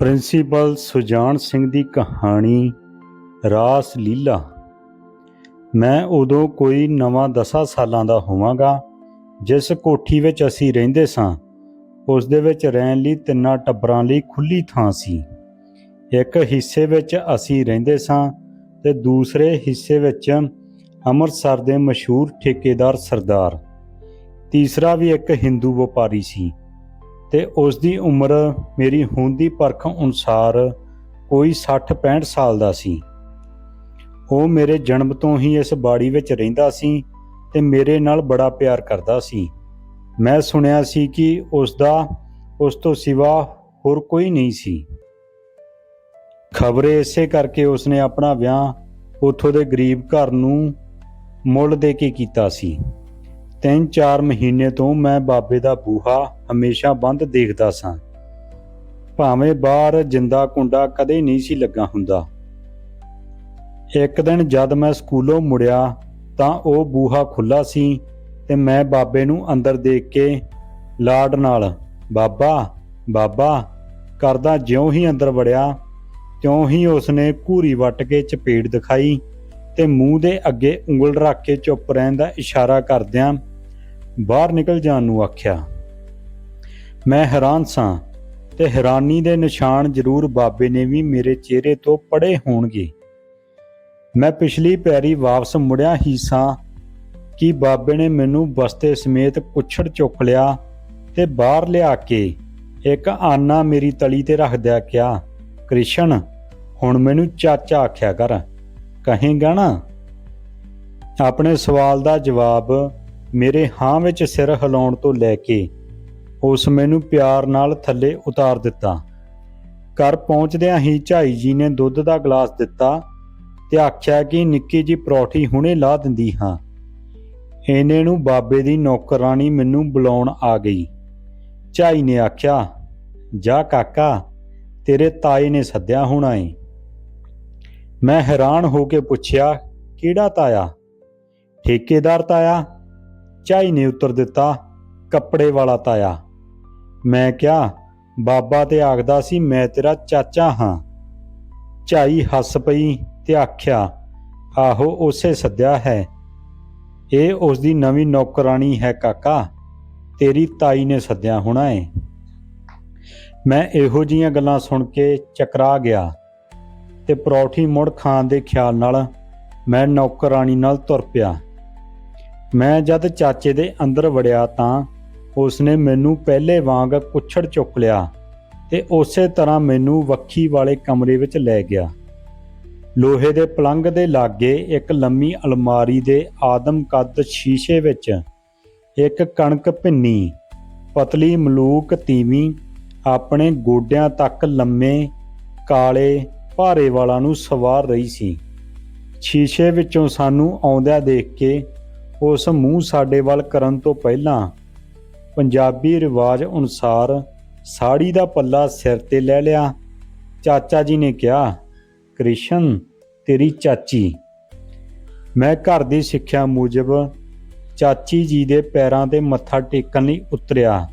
Principal ਸੁਜਾਨ ਸਿੰਘ ਦੀ ਕਹਾਣੀ, ਰਾਸ ਲੀਲਾ। ਮੈਂ ਉਦੋਂ ਕੋਈ ਨਵਾਂ 10 ਸਾਲਾਂ ਦਾ ਹੋਵਾਂਗਾ, ਜਿਸ ਕੋਠੀ ਵਿੱਚ ਅਸੀਂ ਰਹਿੰਦੇ ਸਾਂ, ਉਸ ਦੇ ਵਿੱਚ ਰਹਿਣ ਲਈ ਤਿੰਨਾਂ ਟੱਬਰਾਂ ਲਈ ਖੁੱਲੀ ਥਾਂ ਸੀ। ਇੱਕ ਹਿੱਸੇ ਵਿੱਚ ਅਸੀਂ ਰਹਿੰਦੇ ਸਾਂ ਤੇ ਦੂਸਰੇ ਹਿੱਸੇ ਵਿੱਚ ਅੰਮ੍ਰਿਤਸਰ ਦੇ ਮਸ਼ਹੂਰ ਠੇਕੇਦਾਰ ਸਰਦਾਰ। ਤੀਸਰਾ ਵੀ ਇੱਕ ਹਿੰਦੂ ਵਪਾਰੀ ਸੀ। ਤੇ ਉਸ ਦੀ ਉਮਰ ਮੇਰੀ ਹੁਣ ਦੀ ਪਰਖ ਅਨੁਸਾਰ ਕੋਈ 60-65 ਸਾਲ ਦਾ ਸੀ। ਉਹ ਮੇਰੇ ਜਨਮ ਤੋਂ ਹੀ ਇਸ ਬਾੜੀ ਵਿੱਚ ਰਹਿੰਦਾ ਸੀ ਤੇ ਮੇਰੇ ਨਾਲ ਬੜਾ ਪਿਆਰ ਕਰਦਾ ਸੀ। ਮੈਂ ਸੁਣਿਆ ਸੀ ਕਿ ਉਸ ਦਾ ਉਸ ਤੋਂ ਸਿਵਾ ਹੋਰ ਕੋਈ ਨਹੀਂ ਸੀ। ਖਬਰੇ ਇਸੇ ਕਰਕੇ ਉਸਨੇ ਆਪਣਾ ਵਿਆਹ ਉਥੋਂ ਦੇ ਗਰੀਬ ਘਰ ਨੂੰ ਮੁੱਲ ਦੇ ਕੇ ਕੀਤਾ ਸੀ। ਤਿੰਨ ਚਾਰ ਮਹੀਨੇ ਤੋਂ ਮੈਂ ਬਾਬੇ ਦਾ ਬੂਹਾ ਹਮੇਸ਼ਾ ਬੰਦ ਦੇਖਦਾ ਸਾਂ। ਭਾਵੇਂ ਬਾਹਰ ਜਿੰਦਾ ਕੁੰਡਾ ਕਦੇ ਨਹੀਂ ਸੀ ਲੱਗਾ ਹੁੰਦਾ। ਇੱਕ ਦਿਨ ਜਦ ਮੈਂ ਸਕੂਲੋਂ ਮੁੜਿਆ ਤਾਂ ਉਹ ਬੂਹਾ ਖੁੱਲਾ ਸੀ ਤੇ ਮੈਂ ਬਾਬੇ ਨੂੰ ਅੰਦਰ ਦੇਖ ਕੇ ਲਾਡ ਨਾਲ, ਬਾਬਾ ਬਾਬਾ, ਕਰਦਾ ਜਿਉਂ ਹੀ ਅੰਦਰ ਵੜਿਆ, ਤਿਉਂ ਹੀ ਉਸਨੇ ਘੂਰੀ ਵੱਟ ਕੇ ਚਪੇੜ ਦਿਖਾਈ ਤੇ ਮੂੰਹ ਦੇ ਅੱਗੇ ਉਂਗਲ ਰੱਖ ਕੇ ਚੁੱਪ ਰਹਿਣ ਦਾ ਇਸ਼ਾਰਾ ਕਰਦਿਆਂ ਬਾਹਰ ਨਿਕਲ ਜਾਣ ਨੂੰ ਆਖਿਆ। ਮੈਂ ਹੈਰਾਨ ਸਾਂ ਤੇ ਹੈਰਾਨੀ ਦੇ ਨਿਸ਼ਾਨ ਜ਼ਰੂਰ ਬਾਬੇ ਨੇ ਵੀ ਮੇਰੇ ਚਿਹਰੇ ਤੋਂ ਪੜੇ ਹੋਣਗੇ। ਮੈਂ ਪਿਛਲੀ ਪੈਰੀ ਵਾਪਸ ਮੁੜਿਆ ਹੀ ਸਾਂ ਕਿ ਬਾਬੇ ਨੇ ਮੈਨੂੰ ਬਸਤੇ ਸਮੇਤ ਕੁੱਛੜ ਚੁੱਕ ਲਿਆ ਤੇ ਬਾਹਰ ਲਿਆ ਕੇ ਇੱਕ ਆਨਾ ਮੇਰੀ ਤਲੀ ਤੇ ਰੱਖਦਿਆ ਕਿਹਾ ਕ੍ਰਿਸ਼ਨ, ਹੁਣ ਮੈਨੂੰ ਚਾਚਾ ਆਖਿਆ ਕਰ, ਕਹੇਗਾ ਨਾ? ਆਪਣੇ ਸਵਾਲ ਦਾ ਜਵਾਬ ਮੇਰੇ ਹਾਂ ਵਿੱਚ ਸਿਰ ਹਿਲਾਉਣ ਤੋਂ ਲੈ ਕੇ ਉਸ ਮੈਨੂੰ ਪਿਆਰ ਨਾਲ ਥੱਲੇ ਉਤਾਰ ਦਿੱਤਾ। ਘਰ ਪਹੁੰਚਦਿਆਂ ਹੀ ਝਾਈ ਜੀ ਨੇ ਦੁੱਧ ਦਾ ਗਲਾਸ ਦਿੱਤਾ ਤੇ ਆਖਿਆ ਕਿ ਨਿੱਕੀ ਜੀ ਪਰੌਠੀ ਹੁਣੇ ਲਾ ਦਿੰਦੀ ਹਾਂ। ਇਹਨੇ ਨੂੰ ਬਾਬੇ ਦੀ ਨੌਕਰਾਨੀ ਮੈਨੂੰ ਬੁਲਾਉਣ ਆ ਗਈ। ਝਾਈ ਨੇ ਆਖਿਆ, ਜਾ ਕਾਕਾ, ਤੇਰੇ ਤਾਏ ਨੇ ਸੱਦਿਆ ਹੋਣਾ ਏ। ਮੈਂ ਹੈਰਾਨ ਹੋ ਕੇ ਪੁੱਛਿਆ, ਕਿਹੜਾ ਤਾਇਆ? ਠੇਕੇਦਾਰ ਤਾਇਆ। ਝਾਈ ਨੇ ਉੱਤਰ ਦਿੱਤਾ, ਕੱਪੜੇ ਵਾਲਾ ਤਾਇਆ। ਮੈਂ ਕਿਹਾ, ਬਾਬਾ ਤੇ ਆਖਦਾ ਸੀ, ਮੈਂ ਤੇਰਾ ਚਾਚਾ ਹਾਂ। ਝਾਈ ਹੱਸ ਪਈ ਤੇ ਆਖਿਆ, ਆਹੋ ਉਸੇ ਸੱਦਿਆ ਹੈ। ਇਹ ਉਸ ਦੀ ਨਵੀਂ ਨੌਕਰਾਨੀ ਹੈ ਕਾਕਾ, ਤੇਰੀ ਤਾਈ ਨੇ ਸੱਦਿਆ ਹੋਣਾ ਏ। ਮੈਂ ਇਹੋ ਜੀਆਂ ਗੱਲਾਂ ਸੁਣ ਕੇ ਚਕਰਾ ਗਿਆ ਤੇ ਪਰੌਠੀ ਮੁੜ ਖਾਣ ਦੇ ਖਿਆਲ ਨਾਲ ਮੈਂ ਨੌਕਰਾਨੀ ਨਾਲ ਤੁਰ ਪਿਆ। ਮੈਂ ਜਦ ਚਾਚੇ ਦੇ ਅੰਦਰ ਵੜਿਆ ਤਾਂ ਉਸਨੇ ਮੈਨੂੰ ਪਹਿਲੇ ਵਾਂਗ ਕੁੱਛੜ ਚੁੱਕ ਲਿਆ ਤੇ ਉਸੇ ਤਰ੍ਹਾਂ ਮੈਨੂੰ ਵੱਖੀ ਵਾਲੇ ਕਮਰੇ ਵਿੱਚ ਲੈ ਗਿਆ। ਲੋਹੇ ਦੇ ਪਲੰਗ ਦੇ ਲਾਗੇ ਇੱਕ ਲੰਮੀ ਅਲਮਾਰੀ ਦੇ ਆਦਮ ਕੱਦ ਸ਼ੀਸ਼ੇ ਵਿੱਚ ਇੱਕ ਕਣਕ ਭਿੰਨੀ, ਪਤਲੀ ਮਲੂਕ ਤੀਵੀਂ, ਆਪਣੇ ਗੋਡਿਆਂ ਤੱਕ ਲੰਮੇ, ਕਾਲੇ, ਭਾਰੇ ਵਾਲਾਂ ਨੂੰ ਸਵਾਰ ਰਹੀ ਸੀ। ਸ਼ੀਸ਼ੇ ਵਿੱਚੋਂ ਸਾਨੂੰ ਆਉਂਦਿਆਂ ਦੇਖ ਕੇ ਉਸ ਮੂੰਹ ਸਾਡੇ ਵੱਲ ਕਰਨ ਤੋਂ ਪਹਿਲਾਂ ਪੰਜਾਬੀ ਰਿਵਾਜ ਅਨੁਸਾਰ ਸਾੜੀ ਦਾ ਪੱਲਾ ਸਿਰ ਤੇ ਲੈ ਲਿਆ। ਚਾਚਾ ਜੀ ਨੇ ਕਿਹਾ, ਕ੍ਰਿਸ਼ਨ, ਤੇਰੀ ਚਾਚੀ। ਮੈਂ ਘਰ ਦੀ ਸਿੱਖਿਆ ਮੁਜਬ ਚਾਚੀ ਜੀ ਦੇ ਪੈਰਾਂ ਤੇ ਮੱਥਾ ਟੇਕਣ ਲਈ ਉਤਰਿਆ।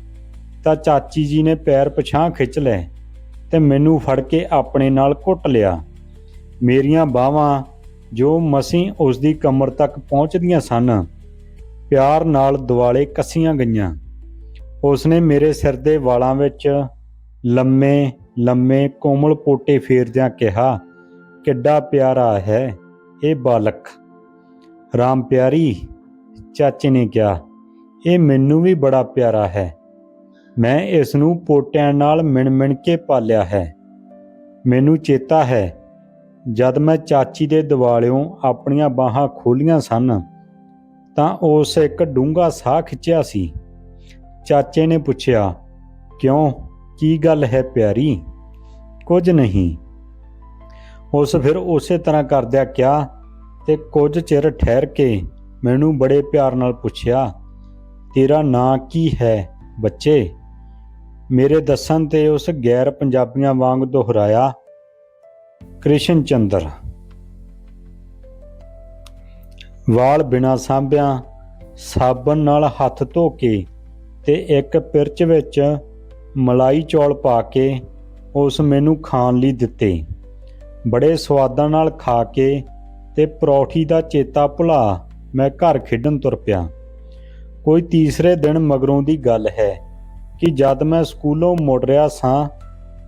ਤਾਂ ਚਾਚੀ ਜੀ ਨੇ ਪੈਰ ਪਛਾਂ ਖਿੱਚ ਲਏ ਤੇ ਮੈਨੂੰ ਫੜ ਕੇ ਆਪਣੇ ਨਾਲ ਘੁੱਟ ਲਿਆ। ਮੇਰੀਆਂ ਬਾਹਾਂ ਜੋ ਮਸੀਂ ਉਸ ਦੀ ਕਮਰ ਤੱਕ ਪਹੁੰਚਦੀਆਂ ਸਨ, ਪਿਆਰ ਨਾਲ ਦੁਆਲੇ ਕੱਸੀਆਂ ਗਈਆਂ। ਉਸਨੇ ਮੇਰੇ ਸਿਰ ਦੇ ਵਾਲਾਂ ਵਿੱਚ ਲੰਮੇ ਲੰਮੇ ਕੋਮਲ ਪੋਟੇ ਫੇਰਦਿਆਂ ਕਿਹਾ, ਕਿੱਡਾ ਪਿਆਰਾ ਹੈ ਇਹ ਬਾਲਕ। ਰਾਮ ਪਿਆਰੀ, ਚਾਚੇ ਨੇ ਕਿਹਾ, ਇਹ ਮੈਨੂੰ ਵੀ ਬੜਾ ਪਿਆਰਾ ਹੈ। ਮੈਂ ਇਸ ਨੂੰ ਪੋਟਿਆਂ ਨਾਲ ਮਿਣ-ਮਿਣ ਕੇ ਪਾਲਿਆ ਹੈ। ਮੈਨੂੰ ਚੇਤਾ ਹੈ, ਜਦ ਮੈਂ ਚਾਚੀ ਦੇ ਦਿਵਾਲਿਓਂ ਆਪਣੀਆਂ ਬਾਹਾਂ ਖੋਲੀਆਂ ਸਨ, ਤਾਂ ਉਸ ਇੱਕ ਡੂੰਘਾ ਸਾਹ ਖਿੱਚਿਆ ਸੀ। ਚਾਚੇ ਨੇ ਪੁੱਛਿਆ, ਕਿਉਂ? ਕੀ ਗੱਲ ਹੈ ਪਿਆਰੀ? ਕੁਝ ਨਹੀਂ। ਉਸ ਫਿਰ ਉਸੇ ਤਰ੍ਹਾਂ ਕਰਦਿਆ ਕਿਹਾ ਤੇ ਕੁਝ ਚਿਰ ਠਹਿਰ ਕੇ ਮੈਨੂੰ ਬੜੇ ਪਿਆਰ ਨਾਲ ਪੁੱਛਿਆ, ਤੇਰਾ ਨਾਂ ਕੀ ਹੈ, ਬੱਚੇ? ਮੇਰੇ ਦੱਸਣ ਤੇ ਉਸ ਗੈਰ ਪੰਜਾਬੀਆਂ ਵਾਂਗ ਦੁਹਰਾਇਆ, ਕ੍ਰਿਸ਼ਨ ਚੰਦਰ। ਵਾਲ ਬਿਨਾ ਸਾਂਭਿਆਂ, ਸਾਬਣ ਨਾਲ ਹੱਥ ਧੋ ਕੇ ਤੇ ਇੱਕ ਪਿਰਚ ਵਿੱਚ ਮਲਾਈ ਚੌਲ ਪਾ ਕੇ ਉਸ ਮੈਨੂੰ ਖਾਣ ਲਈ ਦਿੱਤੇ। ਬੜੇ ਸਵਾਦਾਂ ਨਾਲ ਖਾ ਕੇ ਤੇ ਪਰੌਠੀ ਦਾ ਚੇਤਾ ਭੁਲਾ ਮੈਂ ਘਰ ਖੇਡਣ ਤੁਰ ਪਿਆ। ਕੋਈ ਤੀਸਰੇ ਦਿਨ ਮਗਰੋਂ ਦੀ ਗੱਲ ਹੈ ਕਿ ਜਦ ਮੈਂ ਸਕੂਲੋਂ ਮੁੜ ਰਿਹਾ ਸਾਂ,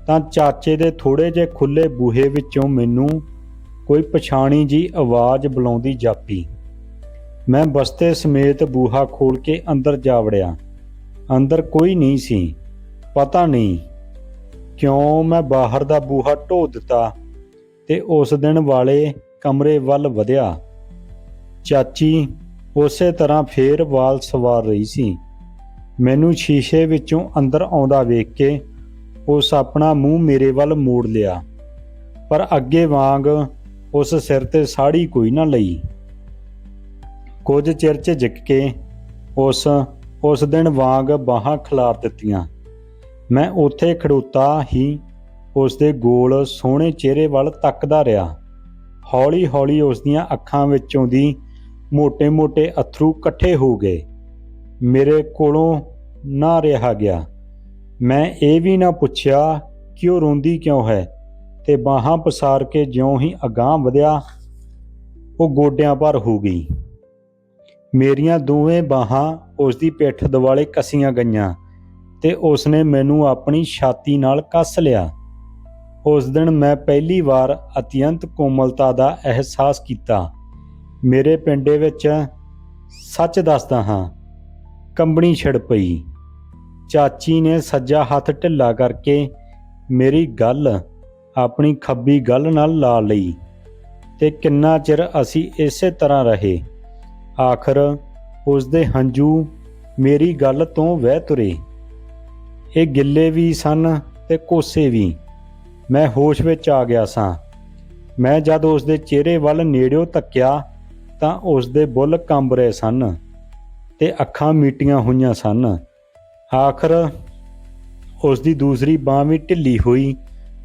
ਤਾਂ ਚਾਚੇ ਦੇ ਥੋੜੇ ਜਿਹੇ ਖੁੱਲੇ ਬੂਹੇ ਵਿੱਚੋਂ ਮੈਨੂੰ ਕੋਈ ਪਛਾਣੀ ਜੀ ਆਵਾਜ਼ ਬੁਲਾਉਂਦੀ ਜਾਪੀ। ਮੈਂ ਬਸਤੇ ਸਮੇਤ ਬੂਹਾ ਖੋਲ ਕੇ ਅੰਦਰ ਜਾ ਵੜਿਆ। ਅੰਦਰ ਕੋਈ ਨਹੀਂ ਸੀ। ਪਤਾ ਨਹੀਂ ਕਿਉਂ ਮੈਂ ਬਾਹਰ ਦਾ ਬੂਹਾ ਢੋ ਦਿੱਤਾ ਤੇ ਉਸ ਦਿਨ ਵਾਲੇ ਕਮਰੇ ਵੱਲ ਵਧਿਆ। ਚਾਚੀ ਉਸੇ ਤਰ੍ਹਾਂ ਫੇਰ ਵਾਲ ਸਵਾਰ ਰਹੀ ਸੀ। ਮੈਨੂੰ ਸ਼ੀਸ਼ੇ ਵਿੱਚੋਂ ਅੰਦਰ ਆਉਂਦਾ ਵੇਖ ਕੇ ਉਸ ਆਪਣਾ ਮੂੰਹ ਮੇਰੇ ਵੱਲ ਮੋੜ ਲਿਆ, ਪਰ ਅੱਗੇ ਵਾਂਗ ਉਸ ਸਿਰ ਤੇ ਸਾੜੀ ਕੋਈ ਨਾ ਲਈ। ਕੁਝ ਚਿਰ ਝਿਜਕ ਕੇ ਉਸ ਉਸ ਦਿਨ ਵਾਂਗ ਬਾਹਾਂ ਖਿਲਾਰ ਦਿੱਤੀਆਂ। ਮੈਂ ਉੱਥੇ ਖੜੋਤਾ ਹੀ ਉਸ ਦੇ ਗੋਲ ਸੋਹਣੇ ਚਿਹਰੇ ਵੱਲ ਤੱਕਦਾ ਰਿਹਾ। ਹੌਲੀ-ਹੌਲੀ ਉਸ ਦੀਆਂ ਅੱਖਾਂ ਵਿੱਚੋਂ ਦੀ ਮੋਟੇ ਮੋਟੇ ਅਥਰੂ ਇਕੱਠੇ ਹੋ ਗਏ। ਮੇਰੇ ਕੋਲੋਂ ਨਾ ਰਿਹਾ ਗਿਆ। ਮੈਂ ਇਹ ਵੀ ਨਾ ਪੁੱਛਿਆ ਕਿ ਉਹ ਰੋਂਦੀ ਕਿਉਂ ਹੈ ਤੇ ਬਾਹਾਂ ਪਸਾਰ ਕੇ ਜਿਉਂ ਹੀ ਅਗਾਹ ਵਧਿਆ, ਉਹ ਗੋਡਿਆਂ ਪਰ ਹੋ ਗਈ। ਮੇਰੀਆਂ ਦੋਵੇਂ ਬਾਹਾਂ ਉਸ ਦੀ ਪਿੱਠ ਦੁਆਲੇ ਕੱਸੀਆਂ ਗਈਆਂ ਤੇ ਉਸ ਨੇ ਮੈਨੂੰ ਆਪਣੀ ਛਾਤੀ ਨਾਲ ਕੱਸ ਲਿਆ। ਉਸ ਦਿਨ ਮੈਂ ਪਹਿਲੀ ਵਾਰ ਅਤਿਅੰਤ ਕੋਮਲਤਾ ਦਾ ਅਹਿਸਾਸ ਕੀਤਾ। ਮੇਰੇ ਪਿੰਡੇ ਵਿੱਚ ਸੱਚ ਦੱਸਦਾ ਹਾਂ, ਕੰਬਣੀ ਛਿੜ ਪਈ। ਚਾਚੀ ਨੇ ਸੱਜਾ ਹੱਥ ਢਿੱਲਾ ਕਰਕੇ ਮੇਰੀ ਗੱਲ, ਆਪਣੀ ਖੱਬੀ ਗੱਲ ਨਾਲ ਲਾ ਲਈ ਤੇ ਕਿੰਨਾ ਚਿਰ ਅਸੀਂ ਇਸੇ ਤਰ੍ਹਾਂ ਰਹੇ। ਆਖਰ ਉਸ ਦੇ ਹੰਝੂ ਮੇਰੀ ਗੱਲ ਤੋਂ ਵਹਿ ਤੁਰੇ। ਇਹ ਗਿੱਲੇ ਵੀ ਸਨ ਤੇ ਕੋਸੇ ਵੀ। ਮੈਂ ਹੋਸ਼ ਵਿੱਚ ਆ ਗਿਆ ਸਾਂ। ਮੈਂ ਜਦ ਉਸ ਦੇ ਚਿਹਰੇ ਵੱਲ ਨੇੜਿਓਂ ਤੱਕਿਆ ਤਾਂ ਉਸ ਦੇ ਬੁੱਲ ਕੰਬ ਰਹੇ ਸਨ ਤੇ ਅੱਖਾਂ ਮੀਟੀਆਂ ਹੋਈਆਂ ਸਨ। ਆਖਰ ਉਸ ਦੀ ਦੂਸਰੀ ਬਾਹ ਵੀ ਢਿੱਲੀ ਹੋਈ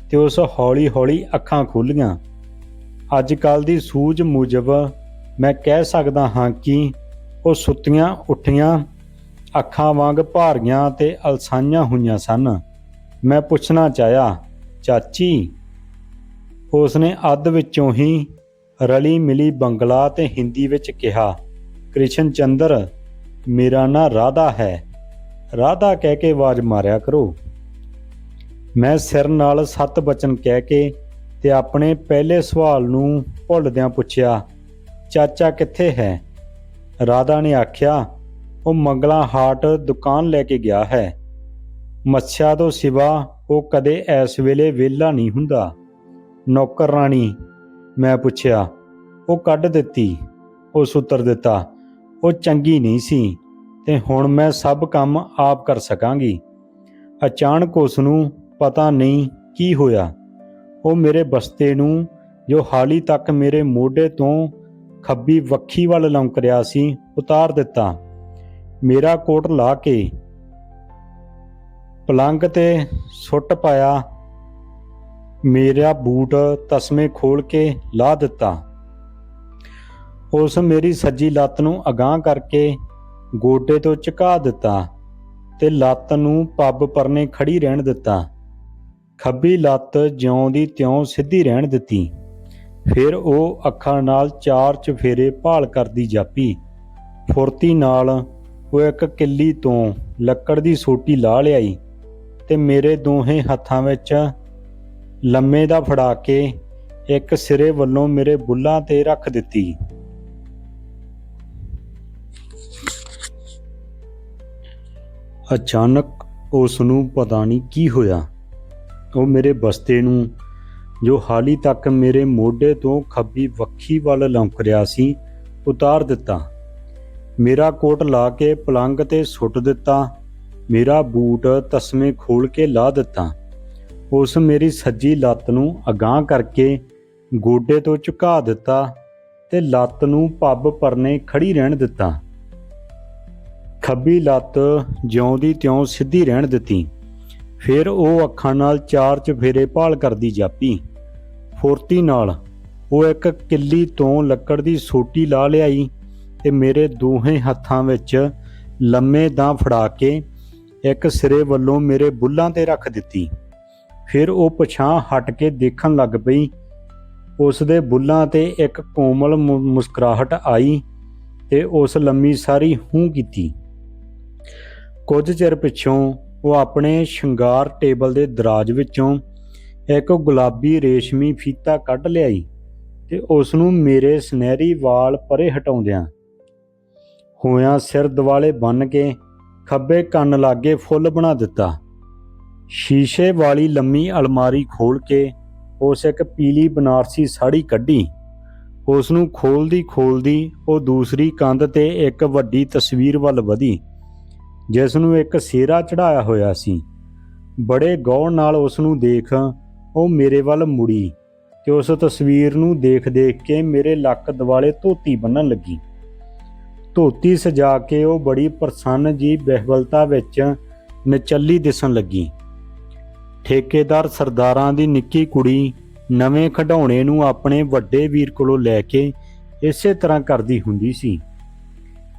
ਤੇ ਉਸ ਹੌਲੀ-ਹੌਲੀ ਅੱਖਾਂ ਖੁੱਲੀਆਂ ਅੱਜ ਕੱਲ ਦੀ ਸੂਝ ਮੁਜਬ ਮੈਂ ਕਹਿ ਸਕਦਾ ਹਾਂ ਕਿ ਉਹ ਸੁੱਤੀਆਂ, ਉੱਠੀਆਂ, ਅੱਖਾਂ ਵਾਂਗ ਭਾਰੀਆਂ ਤੇ ਅਲਸਾਈਆਂ ਹੋਈਆਂ ਸਨ। ਮੈਂ ਪੁੱਛਣਾ ਚਾਹਿਆ, ਚਾਚੀ, ਉਸਨੇ ਅੱਧ ਵਿੱਚੋਂ ਹੀ ਰਲੀ ਮਿਲੀ ਬੰਗਲਾ ਤੇ ਹਿੰਦੀ ਵਿੱਚ ਕਿਹਾ, ਕ੍ਰਿਸ਼ਨ ਚੰਦਰ, ਮੇਰਾ ਨਾਂ ਰਾਧਾ ਹੈ। ਰਾਧਾ ਕਹਿ ਕੇ ਆਵਾਜ਼ ਮਾਰਿਆ ਕਰੋ। ਮੈਂ ਸਿਰ ਨਾਲ ਸੱਤ ਬਚਨ ਕਹਿ ਕੇ ਤੇ ਆਪਣੇ ਪਹਿਲੇ ਸਵਾਲ ਨੂੰ ਭੁੱਲਦਿਆਂ ਪੁੱਛਿਆ ਚਾਚਾ ਕਿੱਥੇ ਹੈ? ਰਾਧਾ ਨੇ ਆਖਿਆ, ਉਹ ਮੰਗਲਾ ਹਾਟ ਦੁਕਾਨ ਲੈ ਕੇ ਗਿਆ ਹੈ। ਮੱਛਾ ਤੋਂ ਸਿਵਾ ਉਹ ਕਦੇ ਐਸ ਵੇਲੇ ਵਿਹਲਾ ਨਹੀਂ ਹੁੰਦਾ। ਨੌਕਰ ਰਾਣੀ, ਮੈਂ ਪੁੱਛਿਆ, ਉਹ ਕੱਢ ਦਿੱਤੀ, ਉਹ ਉੱਤਰ ਦਿੱਤਾ, ਉਹ ਚੰਗੀ ਨਹੀਂ ਸੀ, ਤੇ ਹੁਣ ਮੈਂ ਸਭ ਕੰਮ ਆਪ ਕਰ ਸਕਾਂਗੀ। ਅਚਾਨਕ ਉਸ ਨੂੰ ਪਤਾ ਨਹੀਂ ਕੀ ਹੋਇਆ। ਉਹ ਮੇਰੇ ਬਸਤੇ ਨੂੰ ਜੋ ਹਾਲੀ ਤੱਕ ਮੇਰੇ ਮੋਢੇ ਤੋਂ ਖੱਬੀ ਵੱਖੀ ਵੱਲ ਲੰਕ ਰਿਹਾ ਸੀ, ਉਤਾਰ ਦਿੱਤਾ। ਮੇਰਾ ਕੋਟ ਲਾ ਕੇ ਪਲੰਗ ਤੇ ਸੁੱਟ ਪਾਇਆ। ਮੇਰਾ ਬੂਟ ਤਸਮੇ ਖੋਲ ਕੇ ਲਾ ਦਿੱਤਾ। ਉਸ ਮੇਰੀ ਸੱਜੀ ਲੱਤ ਨੂੰ ਅਗਾਹ ਕਰਕੇ ਗੋਡੇ ਤੋਂ ਝੁਕਾ ਦਿੱਤਾ ਤੇ ਲੱਤ ਨੂੰ ਪੱਬ ਪਰਨੇ ਖੜੀ ਰਹਿਣ ਦਿੱਤਾ। ਖੱਬੀ ਲੱਤ ਜਿਉਂ ਦੀ ਤਿਉਂ ਸਿੱਧੀ ਰਹਿਣ ਦਿੱਤੀ। ਫਿਰ ਉਹ ਅੱਖਾਂ ਨਾਲ ਚਾਰ ਚਫੇਰੇ ਭਾਲ ਕਰਦੀ ਜਾਪੀ। ਫੁਰਤੀ ਨਾਲ ਉਹ ਇੱਕ ਕਿੱਲੀ ਤੋਂ ਲੱਕੜ ਦੀ ਸੋਟੀ ਲਾ ਲਿਆਈ ਤੇ ਮੇਰੇ ਦੋਹੇ ਹੱਥਾਂ ਵਿੱਚ ਲੰਮੇ ਦਾ ਫੜਾ ਕੇ ਇੱਕ ਸਿਰੇ ਵੱਲੋਂ ਮੇਰੇ ਬੁੱਲਾਂ ਤੇ ਰੱਖ ਦਿੱਤੀ। ਅਚਾਨਕ ਉਸ ਨੂੰ ਪਤਾ ਨਹੀਂ ਕੀ ਹੋਇਆ। ਉਹ ਮੇਰੇ ਬਸਤੇ ਨੂੰ ਜੋ ਹਾਲੀ ਤੱਕ ਮੇਰੇ ਮੋਢੇ ਤੋਂ ਖੱਬੀ ਵੱਖੀ ਵੱਲ ਲੰਕ ਰਿਹਾ ਸੀ, ਉਤਾਰ ਦਿੱਤਾ। ਮੇਰਾ ਕੋਟ ਲਾ ਕੇ ਪਲੰਗ ਤੇ ਸੁੱਟ ਦਿੱਤਾ। ਮੇਰਾ ਬੂਟ ਤਸਮੇ ਖੋਲ ਕੇ ਲਾ ਦਿੱਤਾ। ਉਸ ਮੇਰੀ ਸੱਜੀ ਲੱਤ ਨੂੰ ਅਗਾਹ ਕਰਕੇ ਗੋਡੇ ਤੋਂ ਝੁਕਾ ਦਿੱਤਾ ਤੇ ਲੱਤ ਨੂੰ ਪੱਬ ਪਰਨੇ ਖੜੀ ਰਹਿਣ ਦਿੱਤਾ। ਖੱਬੀ ਲੱਤ ਜਿਉਂ ਦੀ ਤਿਉਂ ਸਿੱਧੀ ਰਹਿਣ ਦਿੱਤੀ। ਫਿਰ ਉਹ ਅੱਖਾਂ ਨਾਲ ਚਾਰ ਚਫੇਰੇ ਭਾਲ ਕਰਦੀ ਜਾਪੀ। ਫੁਰਤੀ ਨਾਲ ਉਹ ਇੱਕ ਕਿੱਲੀ ਤੋਂ ਲੱਕੜ ਦੀ ਸੋਟੀ ਲਾ ਲਿਆਈ ਤੇ ਮੇਰੇ ਦੋਹੇ ਹੱਥਾਂ ਵਿੱਚ ਲੰਮੇ ਦਾਂ ਫੜਾ ਕੇ ਇੱਕ ਸਿਰੇ ਵੱਲੋਂ ਮੇਰੇ ਬੁੱਲਾਂ ਤੇ ਰੱਖ ਦਿੱਤੀ। ਫਿਰ ਉਹ ਪਛਾਂ ਹਟ ਕੇ ਦੇਖਣ ਲੱਗ ਪਈ। ਉਸ ਦੇ ਬੁੱਲਾਂ ਤੇ ਇੱਕ ਕੋਮਲ ਮੁ- ਮੁਸਕਰਾਹਟ ਆਈ ਤੇ ਉਸ ਲੰਮੀ ਸਾਰੀ ਹੂੰ ਕੀਤੀ। ਕੁਝ ਚਿਰ ਪਿੱਛੋਂ ਉਹ ਆਪਣੇ ਸ਼ਿੰਗਾਰ ਟੇਬਲ ਦੇ ਦਰਾਜ ਵਿੱਚੋਂ ਇੱਕ ਗੁਲਾਬੀ ਰੇਸ਼ਮੀ ਫੀਤਾ ਕੱਢ ਲਿਆਈ ਤੇ ਉਸ ਨੂੰ ਮੇਰੇ ਸੁਨਹਿਰੀ ਵਾਲ ਪਰੇ ਹਟਾਉਂਦਿਆਂ ਹੋਇਆਂ ਸਿਰ ਦਿਵਾਲੇ ਬੰਨ ਕੇ ਖੱਬੇ ਕੰਨ ਲਾਗੇ ਫੁੱਲ ਬਣਾ ਦਿੱਤਾ। ਸ਼ੀਸ਼ੇ ਵਾਲੀ ਲੰਮੀ ਅਲਮਾਰੀ ਖੋਲ ਕੇ ਉਸ ਇੱਕ ਪੀਲੀ ਬਨਾਰਸੀ ਸਾੜੀ ਕੱਢੀ। ਉਸ ਨੂੰ ਖੋਲਦੀ ਖੋਲਦੀ ਉਹ ਦੂਸਰੀ ਕੰਧ ਤੇ ਇੱਕ ਵੱਡੀ ਤਸਵੀਰ ਵੱਲ ਵਧੀ ਜਿਸ ਨੂੰ ਇੱਕ ਸਿਹਰਾ ਚੜਾਇਆ ਹੋਇਆ ਸੀ। ਬੜੇ ਗੌਰ ਨਾਲ ਉਸ ਨੂੰ ਦੇਖ ਉਹ ਮੇਰੇ ਵੱਲ ਮੁੜੀ ਤੇ ਉਸ ਤਸਵੀਰ ਨੂੰ ਦੇਖ-ਦੇਖ ਕੇ ਮੇਰੇ ਲੱਕ ਦਿਵਾਲੇ ਧੋਤੀ ਬੰਨਣ ਲੱਗੀ। ਧੋਤੀ ਸਜਾ ਕੇ ਉਹ ਬੜੀ ਪ੍ਰਸੰਨ ਜੀ ਬਹਿਬਲਤਾ ਵਿੱਚ ਨਚੱਲੀ ਦਿਸਣ ਲੱਗੀ। ਠੇਕੇਦਾਰ ਸਰਦਾਰਾਂ ਦੀ ਨਿੱਕੀ ਕੁੜੀ ਨਵੇਂ ਖਿਡੌਣੇ ਨੂੰ ਆਪਣੇ ਵੱਡੇ ਵੀਰ ਕੋਲੋਂ ਲੈ ਕੇ ਇਸੇ ਤਰ੍ਹਾਂ ਕਰਦੀ ਹੁੰਦੀ ਸੀ।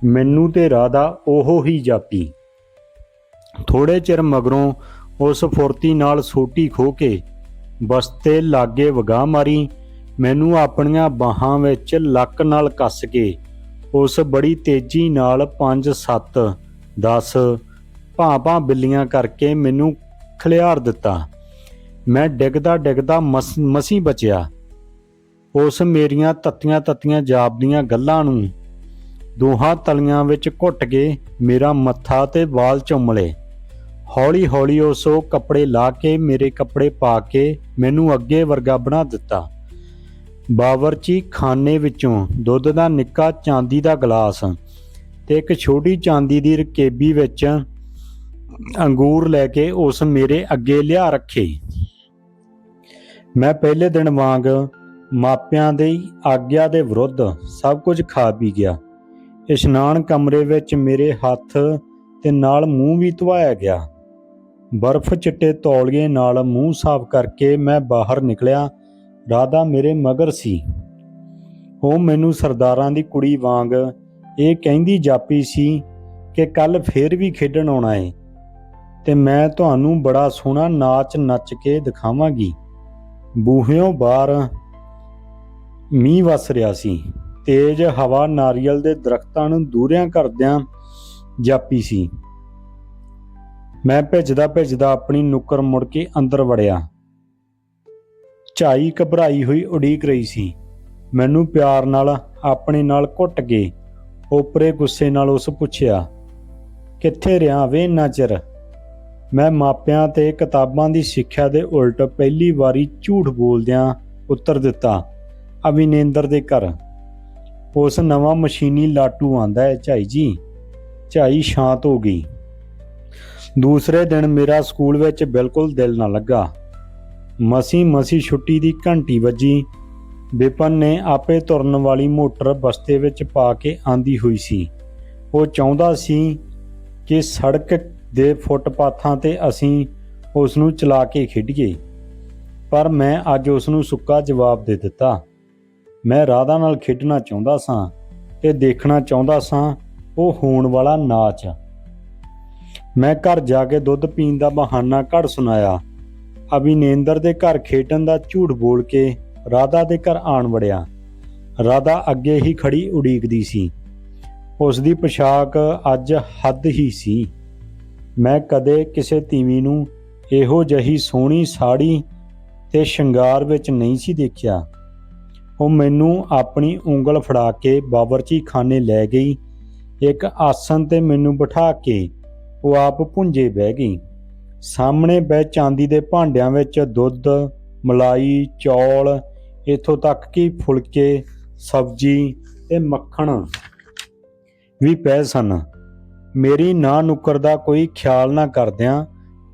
ਮੈਨੂੰ ਤੇ ਰਾਧਾ ਉਹੋ ਹੀ ਜਾਪੀ। ਥੋੜੇ ਚਿਰ ਮਗਰੋਂ ਉਸ ਫੁਰਤੀ ਨਾਲ ਸੋਟੀ ਖੋ ਕੇ ਬਸਤੇ ਲਾਗੇ ਵਗਾ ਮਾਰੀ, ਮੈਨੂੰ ਆਪਣੀਆਂ ਬਾਹਾਂ ਵਿੱਚ ਲੱਕ ਨਾਲ ਕੱਸ ਕੇ, ਉਸ ਬੜੀ ਤੇਜ਼ੀ ਨਾਲ 5 7 10 ਭਾਂ-ਭਾਂ ਬਿੱਲੀਆਂ ਕਰਕੇ ਮੈਨੂੰ ਖਲਿਆਰ ਦਿੱਤਾ। ਮੈਂ ਡਿੱਗਦਾ ਡਿੱਗਦਾ ਮਸ, ਮਸੀਂ ਬਚਿਆ। ਉਸ ਮੇਰੀਆਂ ਤੱਤੀਆਂ ਤੱਤੀਆਂ ਜਾਪਦੀਆਂ ਗੱਲਾਂ ਨੂੰ ਦੋਹਾਂ ਤਲੀਆਂ ਵਿੱਚ ਘੁੱਟ ਕੇ ਮੇਰਾ ਮੱਥਾ ਤੇ ਵਾਲ ਚੁੰਮ ਲਏ। ਹੌਲੀ ਹੌਲੀ ਉਸ ਉਹ ਕੱਪੜੇ ਲਾ ਕੇ ਮੇਰੇ ਕੱਪੜੇ ਪਾ ਕੇ ਮੈਨੂੰ ਅੱਗੇ ਵਰਗਾ ਬਣਾ ਦਿੱਤਾ। ਬਾਵਰਚੀ ਖਾਨੇ ਵਿੱਚੋਂ ਦੁੱਧ ਦਾ ਨਿੱਕਾ ਚਾਂਦੀ ਦਾ ਗਲਾਸ ਤੇ ਇੱਕ ਛੋਟੀ ਚਾਂਦੀ ਦੀ ਰਕੇਬੀ ਵਿੱਚ ਅੰਗੂਰ ਲੈ ਕੇ ਉਸ ਮੇਰੇ ਅੱਗੇ ਲਿਆ ਰੱਖੇ। ਮੈਂ ਪਹਿਲੇ ਦਿਨ ਵਾਂਗ ਮਾਪਿਆਂ ਦੀ ਆਗਿਆ ਦੇ ਵਿਰੁੱਧ ਸਭ ਕੁਝ ਖਾ ਪੀ ਗਿਆ। ਇਸ਼ਨਾਨ ਕਮਰੇ ਵਿੱਚ ਮੇਰੇ ਹੱਥ ਤੇ ਨਾਲ ਮੂੰਹ ਵੀ ਧਵਾਇਆ ਗਿਆ। ਬਰਫ਼ ਚਿੱਟੇ ਤੌਲੀਏ ਨਾਲ ਮੂੰਹ ਸਾਫ਼ ਕਰਕੇ ਮੈਂ ਬਾਹਰ ਨਿਕਲਿਆ। ਰਾਧਾ ਮੇਰੇ ਮਗਰ ਸੀ। ਉਹ ਮੈਨੂੰ ਸਰਦਾਰਾਂ ਦੀ ਕੁੜੀ ਵਾਂਗ ਇਹ ਕਹਿੰਦੀ ਜਾਪੀ ਸੀ ਕਿ ਕੱਲ ਫੇਰ ਵੀ ਖੇਡਣ ਆਉਣਾ ਏ ਤੇ ਮੈਂ ਤੁਹਾਨੂੰ ਬੜਾ ਸੋਹਣਾ ਨਾਚ ਨੱਚ ਕੇ ਦਿਖਾਵਾਂਗੀ। ਬੂਹਿਓਂ ਬਾਹਰ ਮੀਂਹ ਵਸ ਰਿਹਾ ਸੀ। ਤੇਜ਼ ਹਵਾ ਨਾਰੀਅਲ ਦੇ ਦਰਖਤਾਂ ਨੂੰ ਦੂਰਿਆਂ ਕਰਦਿਆਂ ਜਾਪੀ ਸੀ। ਮੈਂ ਭਿੱਜਦਾ ਭਿੱਜਦਾ ਆਪਣੀ ਨੁੱਕਰ ਮੁੜ ਕੇ ਅੰਦਰ ਵੜਿਆ। ਝਾਈ ਘਬਰਾਈ ਹੋਈ ਉਡੀਕ ਰਹੀ ਸੀ। ਮੈਨੂੰ ਪਿਆਰ ਨਾਲ ਆਪਣੇ ਨਾਲ ਘੁੱਟ ਕੇ ਓਪਰੇ ਗੁੱਸੇ ਨਾਲ ਉਸ ਪੁੱਛਿਆ, ਕਿੱਥੇ ਰਿਹਾ ਵੇ ਇੰਨਾ ਚਿਰ? ਮੈਂ ਮਾਪਿਆਂ ਤੇ ਕਿਤਾਬਾਂ ਦੀ ਸਿੱਖਿਆ ਦੇ ਉਲਟ ਪਹਿਲੀ ਵਾਰੀ ਝੂਠ ਬੋਲਦਿਆਂ ਉੱਤਰ ਦਿੱਤਾ ਅਵਿਨੇਂਦਰ ਦੇ ਘਰ। ਉਸ ਨਵਾਂ ਮਸ਼ੀਨੀ ਲਾਟੂ ਆਂਦਾ ਹੈ ਝਾਈ ਜੀ। ਝਾਈ ਸ਼ਾਂਤ ਹੋ ਗਈ। ਦੂਸਰੇ ਦਿਨ ਮੇਰਾ ਸਕੂਲ ਵਿੱਚ ਬਿਲਕੁਲ ਦਿਲ ਨਾ ਲੱਗਾ। ਮਸੀ ਮਸੀ ਛੁੱਟੀ ਦੀ ਘੰਟੀ ਵੱਜੀ। ਵਿਪਨ ਨੇ ਆਪੇ ਤੁਰਨ ਵਾਲੀ ਮੋਟਰ ਬਸਤੇ ਵਿੱਚ ਪਾ ਕੇ ਆਂਦੀ ਹੋਈ ਸੀ। ਉਹ ਚਾਹੁੰਦਾ ਸੀ ਕਿ ਸੜਕ ਦੇ ਫੁੱਟਪਾਥਾਂ ਤੇ ਅਸੀਂ ਉਸ ਨੂੰ ਚਲਾ ਕੇ ਖੇਡੀਏ। ਪਰ ਮੈਂ ਅੱਜ ਉਸ ਨੂੰ ਸੁੱਕਾ ਜਵਾਬ ਦੇ ਦਿੱਤਾ। ਮੈਂ ਰਾਧਾ ਨਾਲ ਖੇਡਣਾ ਚਾਹੁੰਦਾ ਸਾਂ ਤੇ ਦੇਖਣਾ ਚਾਹੁੰਦਾ ਸਾਂ, ਉਹ ਹੋਣ ਵਾਲਾ ਨਾਚ ਮੈਂ ਘਰ ਜਾ ਕੇ ਦੁੱਧ ਪੀਣ ਦਾ ਬਹਾਨਾ ਘੜ ਸੁਣਾਇਆ। ਅਭਿਨੇਂਦਰ ਦੇ ਘਰ ਖੇਡਣ ਦਾ ਝੂਠ ਬੋਲ ਕੇ ਰਾਧਾ ਦੇ ਘਰ ਆਣ ਵੜਿਆ। ਰਾਧਾ ਅੱਗੇ ਹੀ ਖੜੀ ਉਡੀਕਦੀ ਸੀ। ਉਸ ਦੀ ਪੋਸ਼ਾਕ ਅੱਜ ਹੱਦ ਹੀ ਸੀ। ਮੈਂ ਕਦੇ ਕਿਸੇ ਤੀਵੀ ਨੂੰ ਇਹੋ ਜਹੀ ਸੋਹਣੀ ਸਾੜੀ ਤੇ ਸ਼ਿੰਗਾਰ ਵਿੱਚ ਨਹੀਂ ਸੀ ਦੇਖਿਆ। ਉਹ ਮੈਨੂੰ ਆਪਣੀ ਉਂਗਲ ਫੜਾ ਕੇ ਬਾਵਰਚੀ ਖਾਨੇ ਲੈ ਗਈ। ਇੱਕ ਆਸਨ ਤੇ ਮੈਨੂੰ ਬਿਠਾ ਕੇ ਉਹ ਆਪ ਪੁੰਜੇ ਬਹਿ ਗਈ। ਸਾਹਮਣੇ ਬਹਿ ਚਾਂਦੀ ਦੇ ਭਾਂਡਿਆਂ ਵਿੱਚ ਦੁੱਧ, ਮਲਾਈ, ਚੌਲ, ਇਥੋਂ ਤੱਕ ਕਿ ਫੁਲਕੇ, ਸਬਜ਼ੀ ਤੇ ਮੱਖਣ ਵੀ ਪਏ ਸਨ। ਮੇਰੀ ਨਾ ਨੁੱਕਰ ਦਾ ਕੋਈ ਖਿਆਲ ਨਾ ਕਰਦਿਆਂ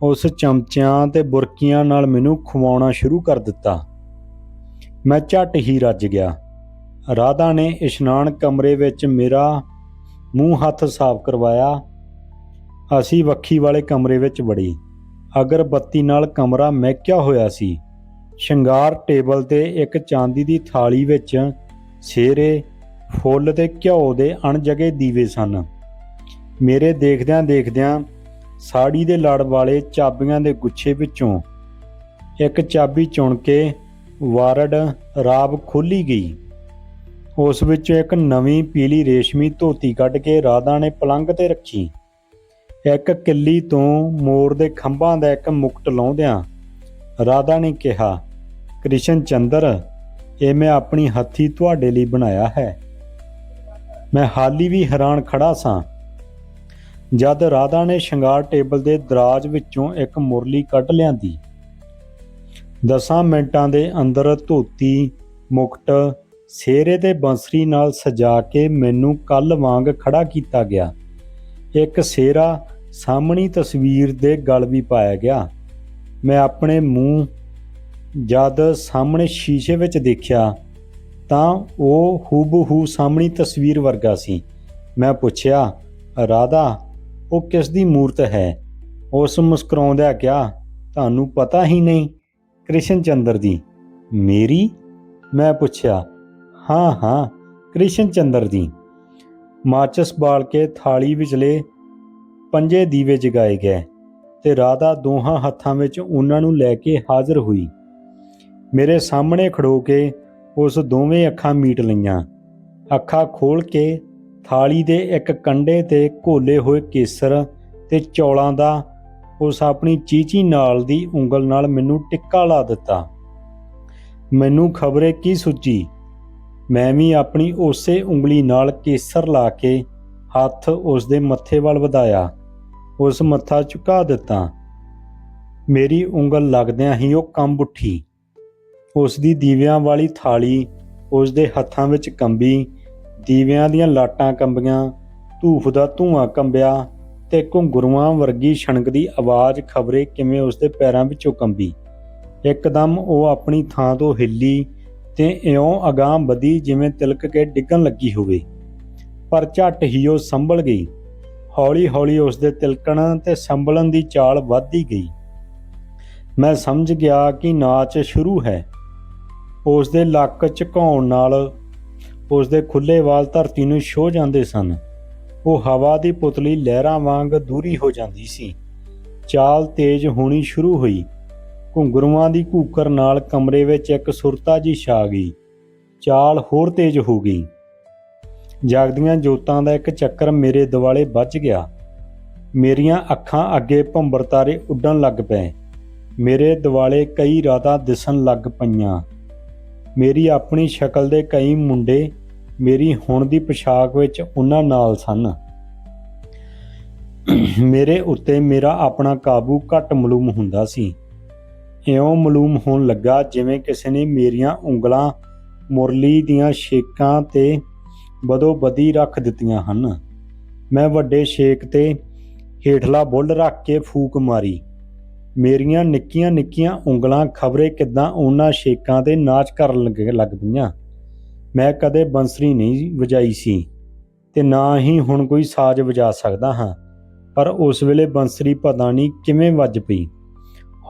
ਉਸ ਚਮਚਿਆਂ ਤੇ ਬੁਰਕੀਆਂ ਨਾਲ ਮੈਨੂੰ ਖਵਾਉਣਾ ਸ਼ੁਰੂ ਕਰ ਦਿੱਤਾ। ਮੈਂ ਝਟ ਹੀ ਰੱਜ ਗਿਆ। ਰਾਧਾ ਨੇ ਇਸ਼ਨਾਨ ਕਮਰੇ ਵਿੱਚ ਮੇਰਾ ਮੂੰਹ ਹੱਥ ਸਾਫ਼ ਕਰਵਾਇਆ। ਅਸੀਂ ਵੱਖੀ ਵਾਲੇ ਕਮਰੇ ਵਿੱਚ ਵੜੇ। ਅਗਰਬੱਤੀ ਨਾਲ ਕਮਰਾ ਮਹਿਕਿਆ ਹੋਇਆ ਸੀ। ਸ਼ਿੰਗਾਰ ਟੇਬਲ ਤੇ ਇੱਕ ਚਾਂਦੀ ਦੀ ਥਾਲੀ ਵਿੱਚ ਸੇਰੇ, ਫੁੱਲ ਤੇ ਘਿਓ ਦੇ ਅਣਜਗੇ ਦੀਵੇ ਸਨ। ਮੇਰੇ ਦੇਖਦਿਆਂ ਦੇਖਦਿਆਂ ਸਾੜੀ ਦੇ ਲੜ ਵਾਲੇ ਚਾਬੀਆਂ ਦੇ ਗੁੱਛੇ ਵਿੱਚੋਂ ਇੱਕ ਚਾਬੀ ਚੁਣ ਕੇ ਵਾਰਡ ਰਾਬ ਖੋਲੀ ਗਈ। ਉਸ ਵਿੱਚੋਂ ਇੱਕ ਨਵੀਂ ਪੀਲੀ ਰੇਸ਼ਮੀ ਧੋਤੀ ਕੱਢ ਕੇ ਰਾਧਾ ਨੇ ਪਲੰਘ ਤੇ ਰੱਖੀ। ਇੱਕ ਕਿੱਲੀ ਤੋਂ ਮੋਰ ਦੇ ਖੰਭਾਂ ਦਾ ਇੱਕ ਮੁਕਟ ਲਾਉਂਦਿਆਂ ਰਾਧਾ ਨੇ ਕਿਹਾ, ਕ੍ਰਿਸ਼ਨ ਚੰਦਰ, ਇਹ ਮੈਂ ਆਪਣੀ ਹੱਥੀ ਤੁਹਾਡੇ ਲਈ ਬਣਾਇਆ ਹੈ। ਮੈਂ ਹਾਲੀ ਵੀ ਹੈਰਾਨ ਖੜਾ ਸਾਂ। ਜਦ ਰਾਧਾ ਨੇ ਸ਼ਿੰਗਾਰ ਟੇਬਲ ਦੇ ਦਰਾਜ ਵਿੱਚੋਂ ਇੱਕ ਮੁਰਲੀ ਕੱਢ ਲਿਆਂਦੀ। ਦਸਾਂ ਮਿੰਟਾਂ ਦੇ ਅੰਦਰ ਧੋਤੀ, ਮੁਕਟ ਸੇਰੇ ਤੇ ਬੰਸਰੀ ਨਾਲ ਸਜਾ ਕੇ ਮੈਨੂੰ ਕੱਲ ਵਾਂਗ ਖੜਾ ਕੀਤਾ ਗਿਆ। ਇੱਕ ਸੇਰਾ ਸਾਹਮਣੀ ਤਸਵੀਰ ਦੇ ਗਲ ਵੀ ਪਾਇਆ ਗਿਆ। ਮੈਂ ਆਪਣੇ ਮੂੰਹ ਜਦ ਸਾਹਮਣੇ ਸ਼ੀਸ਼ੇ ਵਿੱਚ ਦੇਖਿਆ ਤਾਂ ਉਹ ਹੂਬਹੂ ਸਾਹਮਣੀ ਤਸਵੀਰ ਵਰਗਾ ਸੀ। ਮੈਂ ਪੁੱਛਿਆ, ਰਾਧਾ, ਉਹ ਕਿਸ ਦੀ ਮੂਰਤ ਹੈ? ਉਸ ਮੁਸਕਰਾਉਂਦਿਆਂ ਕਿਹਾ, ਤੁਹਾਨੂੰ ਪਤਾ ਹੀ ਨਹੀਂ ਕ੍ਰਿਸ਼ਨ ਚੰਦਰ ਦੀ। ਮੇਰੀ? ਮੈਂ ਪੁੱਛਿਆ, ਹਾਂ ਹਾਂ ਕ੍ਰਿਸ਼ਨ ਚੰਦਰ ਦੀ। ਮਾਚਸ ਬਾਲ ਕੇ ਥਾਲੀ ਵਿਚਲੇ ਪੰਜੇ ਦੀਵੇ ਜਗਾਏ ਗਏ ਤੇ ਰਾਧਾ ਦੋਹਾਂ ਹੱਥਾਂ ਵਿੱਚ ਉਹਨਾਂ ਨੂੰ ਲੈ ਕੇ ਹਾਜ਼ਰ ਹੋਈ। ਮੇਰੇ ਸਾਹਮਣੇ ਖੜੋ ਕੇ ਉਸ ਦੋਵੇਂ ਅੱਖਾਂ ਮੀਟ ਲਈਆਂ। ਅੱਖਾਂ ਖੋਲ ਕੇ ਥਾਲੀ ਦੇ ਇੱਕ ਕੰਡੇ ਤੇ ਘੋਲੇ ਹੋਏ ਕੇਸਰ ਤੇ ਚੌਲਾਂ ਦਾ ਉਸ ਆਪਣੀ ਚੀਚੀ ਨਾਲ ਦੀ ਉਂਗਲ ਨਾਲ ਮੈਨੂੰ ਟਿੱਕਾ ਲਾ ਦਿੱਤਾ। ਮੈਨੂੰ ਖਬਰੇ ਕੀ ਸੁੱਜੀ ਮੈਂ ਵੀ ਆਪਣੀ ਉਸੇ ਉਂਗਲੀ ਨਾਲ ਕੇਸਰ ਲਾ ਕੇ ਹੱਥ ਉਸ ਦੇ ਮੱਥੇ ਵੱਲ ਵਧਾਇਆ। ਉਸ ਮੱਥਾ ਝੁਕਾ ਦਿੱਤਾ। ਮੇਰੀ ਉਂਗਲ ਲੱਗਦਿਆਂ ਹੀ ਉਹ ਕੰਬ ਉੱਠੀ। ਉਸ ਦੀ ਦੀਵਿਆਂ ਵਾਲੀ ਥਾਲੀ ਉਸ ਦੇ ਹੱਥਾਂ ਵਿੱਚ ਕੰਬੀ। ਦੀਵਿਆਂ ਦੀਆਂ ਲਾਟਾਂ ਕੰਬੀਆਂ, ਧੂਫ ਦਾ ਧੂਆਂ ਕੰਬਿਆ ਤੇ ਘੁੰਗਰੂਆਂ ਵਰਗੀ ਛਣਕਦੀ ਆਵਾਜ਼ ਖਬਰੇ ਕਿਵੇਂ ਉਸ ਦੇ ਪੈਰਾਂ ਵਿੱਚੋਂ ਕੰਬੀ। ਇੱਕਦਮ ਉਹ ਆਪਣੀ ਥਾਂ ਤੋਂ ਹਿੱਲੀ ਤੇ ਇਉਂ ਅਗਾਂਹ ਵਧੀ ਜਿਵੇਂ ਤਿਲਕ ਕੇ ਡਿੱਗਣ ਲੱਗੀ ਹੋਵੇ। ਪਰ ਝੱਟ ਹੀ ਉਹ ਸੰਭਲ ਗਈ। ਹੌਲੀ-ਹੌਲੀ ਉਸ ਦੇ ਤਿਲਕਣ ਤੇ ਸੰਭਲਣ ਦੀ ਚਾਲ ਵੱਧਦੀ ਗਈ। ਮੈਂ ਸਮਝ ਗਿਆ ਕਿ ਨਾਚ ਸ਼ੁਰੂ ਹੈ। ਉਸ ਦੇ ਲੱਕ ਝੁਕਾਉਣ ਨਾਲ ਉਸ ਦੇ ਖੁੱਲੇ ਵਾਲ ਧਰਤੀ ਨੂੰ ਛੋ ਜਾਂਦੇ ਸਨ। ਉਹ ਹਵਾ ਦੀ ਪੁਤਲੀ ਲਹਿਰਾਂ ਵਾਂਗ ਦੂਰੀ ਹੋ ਜਾਂਦੀ ਸੀ। ਚਾਲ ਤੇਜ਼ ਹੋਣੀ ਸ਼ੁਰੂ ਹੋਈ। ਘੁੰਗਰੂਆਂ ਦੀ ਘੂਕਰ ਨਾਲ ਕਮਰੇ ਵਿੱਚ ਇੱਕ ਸੁਰਤਾ ਜੀ ਛਾ ਗਈ। ਚਾਲ ਹੋਰ ਤੇਜ਼ ਹੋ ਗਈ। ਜਾਗਦੀਆਂ ਜੋਤਾਂ ਦਾ ਇੱਕ ਚੱਕਰ ਮੇਰੇ ਦਿਵਾਲੇ ਵੱਜ ਗਿਆ। ਮੇਰੀਆਂ ਅੱਖਾਂ ਅੱਗੇ ਭੰਬਰ ਤਾਰੇ ਉੱਡਣ ਲੱਗ ਪਏ। ਮੇਰੇ ਦਿਵਾਲੇ ਕਈ ਰਾਤਾਂ ਦਿਸਣ ਲੱਗ ਪਈਆਂ। ਮੇਰੀ ਆਪਣੀ ਸ਼ਕਲ ਦੇ ਕਈ ਮੁੰਡੇ ਮੇਰੀ ਹੁਣ ਦੀ ਪੋਸ਼ਾਕ ਵਿੱਚ ਉਹਨਾਂ ਨਾਲ ਸਨ। ਮੇਰੇ ਉੱਤੇ ਮੇਰਾ ਆਪਣਾ ਕਾਬੂ ਘੱਟ ਮਲੂਮ ਹੁੰਦਾ ਸੀ। ਇਉਂ ਮਲੂਮ ਹੋਣ ਲੱਗਾ ਜਿਵੇਂ ਕਿਸੇ ਨੇ ਮੇਰੀਆਂ ਉਂਗਲਾਂ ਮੁਰਲੀ ਦੀਆਂ ਛੇਕਾਂ ਤੇ ਬਦੋ ਬਦੀ ਰੱਖ ਦਿੱਤੀਆਂ ਹਨ। ਮੈਂ ਵੱਡੇ ਸ਼ੇਕ ਤੇ ਹੇਠਲਾ ਬੁੱਲ ਰੱਖ ਕੇ ਫੂਕ ਮਾਰੀ। ਮੇਰੀਆਂ ਨਿੱਕੀਆਂ ਨਿੱਕੀਆਂ ਉਂਗਲਾਂ ਖਬਰੇ ਕਿਦਾਂ ਉਹਨਾਂ ਸ਼ੇਕਾਂ ਤੇ ਨਾਚ ਕਰਨ ਲੱਗ ਲੱਗ ਪਈਆਂ। ਮੈਂ ਕਦੇ ਬੰਸਰੀ ਨਹੀਂ ਵਜਾਈ ਸੀ ਤੇ ਨਾ ਹੀ ਹੁਣ ਕੋਈ ਸਾਜ਼ ਵਜਾ ਸਕਦਾ ਹਾਂ। ਪਰ ਉਸ ਵੇਲੇ ਬੰਸਰੀ ਪਤਾ ਨਹੀਂ ਕਿਵੇਂ ਵੱਜ ਪਈ।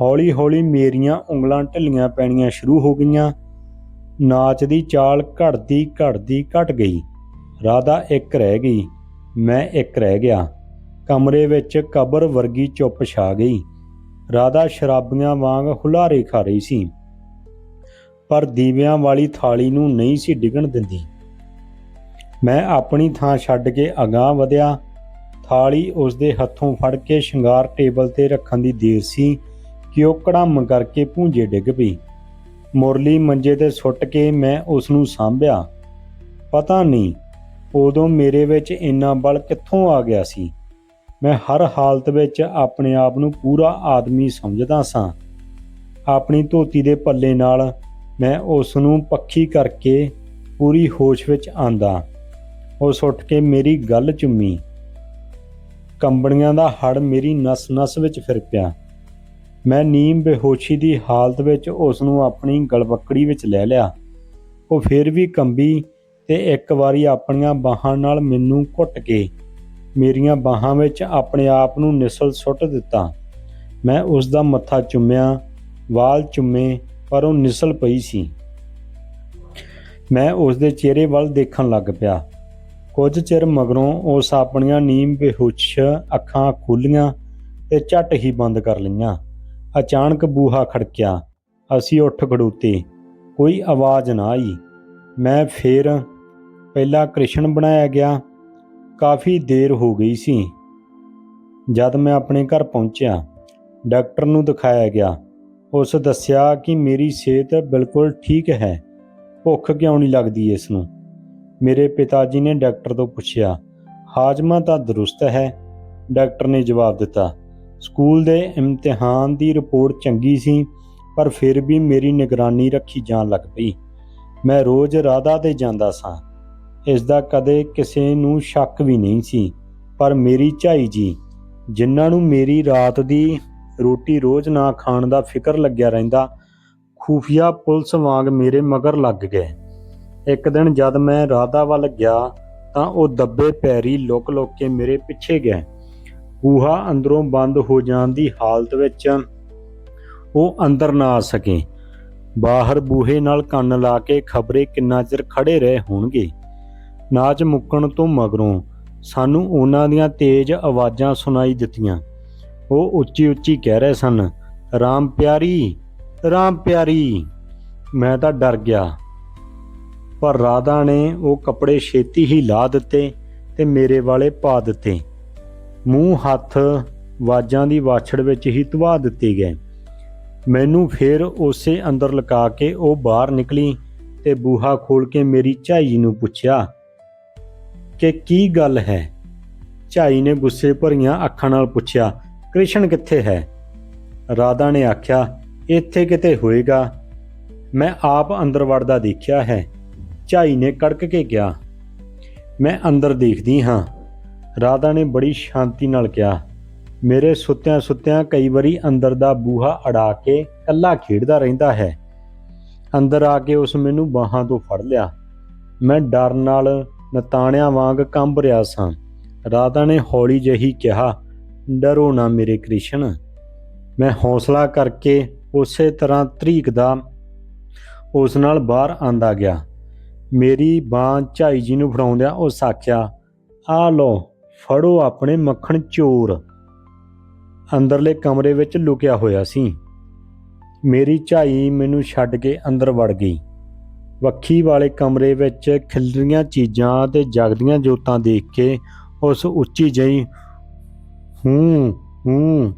ਹੌਲੀ-ਹੌਲੀ ਮੇਰੀਆਂ ਉਂਗਲਾਂ ਢਿੱਲੀਆਂ ਪੈਣੀਆਂ ਸ਼ੁਰੂ ਹੋ ਗਈਆਂ। ਨਾਚ ਦੀ ਚਾਲ ਘਟਦੀ ਘਟਦੀ ਘਟ ਗਈ। ਰਾਧਾ ਇੱਕ ਰਹਿ ਗਈ, ਮੈਂ ਇੱਕ ਰਹਿ ਗਿਆ। ਕਮਰੇ ਵਿੱਚ ਕਬਰ ਵਰਗੀ ਚੁੱਪ ਛਾ ਗਈ। ਰਾਧਾ ਸ਼ਰਾਬੀਆਂ ਵਾਂਗ ਹੁਲਾਰੇ ਖਾ ਰਹੀ ਸੀ। ਪਰ ਦੀਵਿਆਂ ਵਾਲੀ ਥਾਲੀ ਨੂੰ ਨਹੀਂ ਸੀ ਡਿਗਣ ਦਿੰਦੀ। ਮੈਂ ਆਪਣੀ ਥਾਂ ਛੱਡ ਕੇ ਅਗਾਹ ਵਧਿਆ। ਥਾਲੀ ਉਸ ਦੇ ਹੱਥੋਂ ਫੜ ਕੇ ਸ਼ਿੰਗਾਰ ਟੇਬਲ ਤੇ ਰੱਖਣ ਦੀ ਦੇਰ ਸੀ। ਕਿ ਉਹ ਕੜਮ ਕਰਕੇ ਭੂੰਜੇ ਡਿੱਗ ਪਈ। ਮੁਰਲੀ ਮੰਜੇ ਤੇ ਸੁੱਟ ਕੇ ਮੈਂ ਉਸ ਨੂੰ ਸਾਂਭਿਆ। ਪਤਾ ਨਹੀਂ ਉਦੋਂ ਮੇਰੇ ਵਿੱਚ ਇੰਨਾ ਬਲ ਕਿੱਥੋਂ ਆ ਗਿਆ ਸੀ? ਮੈਂ ਹਰ ਹਾਲਤ ਵਿੱਚ ਆਪਣੇ ਆਪ ਨੂੰ ਪੂਰਾ ਆਦਮੀ ਸਮਝਦਾ ਸਾਂ। ਆਪਣੀ ਧੋਤੀ ਦੇ ਪੱਲੇ ਨਾਲ ਮੈਂ ਉਸ ਨੂੰ ਪੱਖੀ ਕਰਕੇ ਪੂਰੀ ਹੋਸ਼ ਵਿੱਚ ਆਂਦਾ। ਉਸ ਉੱਠ ਕੇ ਮੇਰੀ ਗੱਲ ਚੁੰਮੀ। ਕੰਬਣੀਆਂ ਦਾ ਹੜ ਮੇਰੀ ਨਸ-ਨਸ ਵਿੱਚ ਫਿਰ ਪਿਆ। ਮੈਂ ਨੀਮ ਬੇਹੋਸ਼ੀ ਦੀ ਹਾਲਤ ਵਿੱਚ ਉਸ ਨੂੰ ਆਪਣੀ ਗਲਵੱਕੜੀ ਵਿੱਚ ਲੈ ਲਿਆ। ਉਹ ਫਿਰ ਵੀ ਕੰਬੀ ਤੇ ਇੱਕ ਵਾਰੀ ਆਪਣੀਆਂ ਬਾਹਾਂ ਨਾਲ ਮੈਨੂੰ ਘੁੱਟ ਕੇ ਮੇਰੀਆਂ ਬਾਹਾਂ ਵਿੱਚ ਆਪਣੇ ਆਪ ਨੂੰ ਨਿਸਲ ਸੁੱਟ ਦਿੱਤਾ। ਮੈਂ ਉਸ ਦਾ ਮੱਥਾ ਚੁੰਮਿਆ, ਵਾਲ ਚੁੰਮੇ, ਪਰ ਉਹ ਨਿਸਲ ਪਈ ਸੀ। ਮੈਂ ਉਸ ਦੇ ਚਿਹਰੇ ਵੱਲ ਦੇਖਣ ਲੱਗ ਪਿਆ। ਕੁਝ ਚਿਰ ਮਗਰੋਂ ਉਸ ਆਪਣੀਆਂ ਨੀਮ ਬੇਹੋਸ਼ ਅੱਖਾਂ ਖੁੱਲੀਆਂ ਤੇ ਝੱਟ ਹੀ ਬੰਦ ਕਰ ਲਈਆਂ। ਅਚਾਨਕ ਬੂਹਾ ਖੜਕਿਆ। ਅਸੀਂ ਉੱਠ ਖੜੋਤੇ। ਕੋਈ ਆਵਾਜ਼ ਨਾ ਆਈ। ਮੈਂ ਫੇਰ ਪਹਿਲਾ ਕ੍ਰਿਸ਼ਨ ਬਣਾਇਆ ਗਿਆ, ਕਾਫੀ ਦੇਰ ਹੋ ਗਈ ਸੀ। ਜਦ ਮੈਂ ਆਪਣੇ ਘਰ ਪਹੁੰਚਿਆ, ਡਾਕਟਰ ਨੂੰ ਦਿਖਾਇਆ ਗਿਆ, ਉਸ ਦੱਸਿਆ ਕਿ ਮੇਰੀ ਸਿਹਤ ਬਿਲਕੁਲ ਠੀਕ ਹੈ, ਭੁੱਖ ਕਿਉਂ ਨਹੀਂ ਲੱਗਦੀ ਇਸ ਨੂੰ। ਮੇਰੇ ਪਿਤਾ ਜੀ ਨੇ ਡਾਕਟਰ ਤੋਂ ਪੁੱਛਿਆ, ਹਾਜ਼ਮਾ ਤਾਂ ਦਰੁਸਤ ਹੈ? ਡਾਕਟਰ ਨੇ ਜਵਾਬ ਦਿੱਤਾ, ਸਕੂਲ ਦੇ ਇਮਤਿਹਾਨ ਦੀ ਰਿਪੋਰਟ ਚੰਗੀ ਸੀ, ਪਰ ਫਿਰ ਵੀ ਮੇਰੀ ਨਿਗਰਾਨੀ ਰੱਖੀ ਜਾਣ ਲੱਗ ਪਈ। ਮੈਂ ਰੋਜ਼ ਰਾਧਾ ਤੇ ਜਾਂਦਾ ਸਾਂ। ਇਸ ਦਾ ਕਦੇ ਕਿਸੇ ਨੂੰ ਸ਼ੱਕ ਵੀ ਨਹੀਂ ਸੀ। ਪਰ ਮੇਰੀ ਝਾਈ ਜੀ, ਜਿਨ੍ਹਾਂ ਨੂੰ ਮੇਰੀ ਰਾਤ ਦੀ ਰੋਟੀ ਰੋਜ਼ ਨਾ ਖਾਣ ਦਾ ਫਿਕਰ ਲੱਗਿਆ ਰਹਿੰਦਾ, ਖੂਫੀਆ ਪੁਲਿਸ ਵਾਂਗ ਮੇਰੇ ਮਗਰ ਲੱਗ ਗਏ। ਇੱਕ ਦਿਨ ਜਦ ਮੈਂ ਰਾਧਾ ਵੱਲ ਗਿਆ, ਤਾਂ ਉਹ ਦੱਬੇ ਪੈਰੀ ਲੁਕ-ਲੁਕ ਕੇ ਮੇਰੇ ਪਿੱਛੇ ਗਏ ਬੂਹਾ ਅੰਦਰੋਂ ਬੰਦ ਹੋ ਜਾਣ ਦੀ ਹਾਲਤ ਵਿੱਚ ਉਹ ਅੰਦਰ ਨਾ ਆ ਸਕੇ। ਬਾਹਰ ਬੂਹੇ ਨਾਲ ਕੰਨ ਲਾ ਕੇ ਖਬਰੇ ਕਿੰਨਾ ਚਿਰ ਖੜੇ ਰਹੇ ਹੋਣਗੇ। ਨਾਚ ਮੁੱਕਣ ਤੋਂ ਮਗਰੋਂ ਸਾਨੂੰ ਉਹਨਾਂ ਦੀਆਂ ਤੇਜ਼ ਆਵਾਜ਼ਾਂ ਸੁਣਾਈ ਦਿੱਤੀਆਂ। ਉਹ ਉੱਚੀ ਉੱਚੀ ਕਹਿ ਰਹੇ ਸਨ, ਰਾਮ ਪਿਆਰੀ ਰਾਮ ਪਿਆਰੀ। ਮੈਂ ਤਾਂ ਡਰ ਗਿਆ। ਪਰ ਰਾਧਾ ਨੇ ਉਹ ਕੱਪੜੇ ਛੇਤੀ ਹੀ ਲਾ ਦਿੱਤੇ ਤੇ ਮੇਰੇ ਵਾਲੇ ਪਾ ਦਿੱਤੇ। ਮੂੰਹ, ਹੱਥ ਵਾਜਾਂ ਦੀ ਵਾਛੜ ਵਿੱਚ ਹੀ ਧਵਾ ਦਿੱਤੇ ਗਏ। ਮੈਨੂੰ ਫੇਰ ਉਸੇ ਅੰਦਰ ਲਗਾ ਕੇ ਉਹ ਬਾਹਰ ਨਿਕਲੀ ਤੇ ਬੂਹਾ ਖੋਲ ਕੇ ਮੇਰੀ ਝਾਈ ਨੂੰ ਪੁੱਛਿਆ ਕਿ ਕੀ ਗੱਲ ਹੈ? ਝਾਈ ਨੇ ਗੁੱਸੇ ਭਰੀਆਂ ਅੱਖਾਂ ਨਾਲ ਪੁੱਛਿਆ, ਕ੍ਰਿਸ਼ਨ ਕਿੱਥੇ ਹੈ? ਰਾਧਾ ਨੇ ਆਖਿਆ, ਇੱਥੇ ਕਿਤੇ ਹੋਏਗਾ। ਮੈਂ ਆਪ ਅੰਦਰ ਵੜਦਾ ਦੇਖਿਆ ਹੈ। ਝਾਈ ਨੇ ਕੜਕ ਕੇ ਕਿਹਾ, ਮੈਂ ਅੰਦਰ ਦੇਖਦੀ ਹਾਂ। ਰਾਧਾ ਨੇ ਬੜੀ ਸ਼ਾਂਤੀ ਨਾਲ ਕਿਹਾ, ਮੇਰੇ ਸੁੱਤਿਆਂ ਸੁੱਤਿਆਂ ਕਈ ਵਾਰੀ ਅੰਦਰ ਦਾ ਬੂਹਾ ਅੜਾ ਕੇ ਕੱਲਾ ਖੇਡਦਾ ਰਹਿੰਦਾ ਹੈ। ਅੰਦਰ ਆ ਕੇ ਉਸ ਮੈਨੂੰ ਬਾਹਾਂ ਤੋਂ ਫੜ ਲਿਆ। ਮੈਂ ਡਰ ਨਾਲ ਨਤਾਣਿਆਂ ਵਾਂਗ ਕੰਬ ਰਿਹਾ ਸਾਂ। ਰਾਧਾ ਨੇ ਹੌਲੀ ਜਿਹੀ ਕਿਹਾ, ਡਰੋ ਨਾ ਮੇਰੇ ਕ੍ਰਿਸ਼ਨ। ਮੈਂ ਹੌਸਲਾ ਕਰਕੇ ਉਸੇ ਤਰ੍ਹਾਂ ਤਰੀਕ ਦਾ ਉਸ ਨਾਲ ਬਾਹਰ ਆਂਦਾ ਗਿਆ। ਮੇਰੀ ਬਾਹ ਝਾਈ ਜੀ ਨੂੰ ਫੜਾਉਂਦਿਆਂ ਉਹ ਸਾਖਿਆ ਆ ਲਓ, ਫੜੋ ਆਪਣੇ ਮੱਖਣ ਚੋਰ। ਅੰਦਰਲੇ ਕਮਰੇ ਵਿੱਚ ਲੁਕਿਆ ਹੋਇਆ ਸੀ। ਮੇਰੀ ਝਾਈ ਮੈਨੂੰ ਛੱਡ ਕੇ ਅੰਦਰ ਵੜ ਗਈ। ਵੱਖੀ ਵਾਲੇ ਕਮਰੇ ਵਿੱਚ ਖਿਲਰੀਆਂ ਚੀਜ਼ਾਂ ਤੇ ਜਗਦੀਆਂ ਜੋਤਾਂ ਦੇਖ ਕੇ ਉਸ ਉੱਚੀ ਜਈ ਹੂੰ ਹੂੰ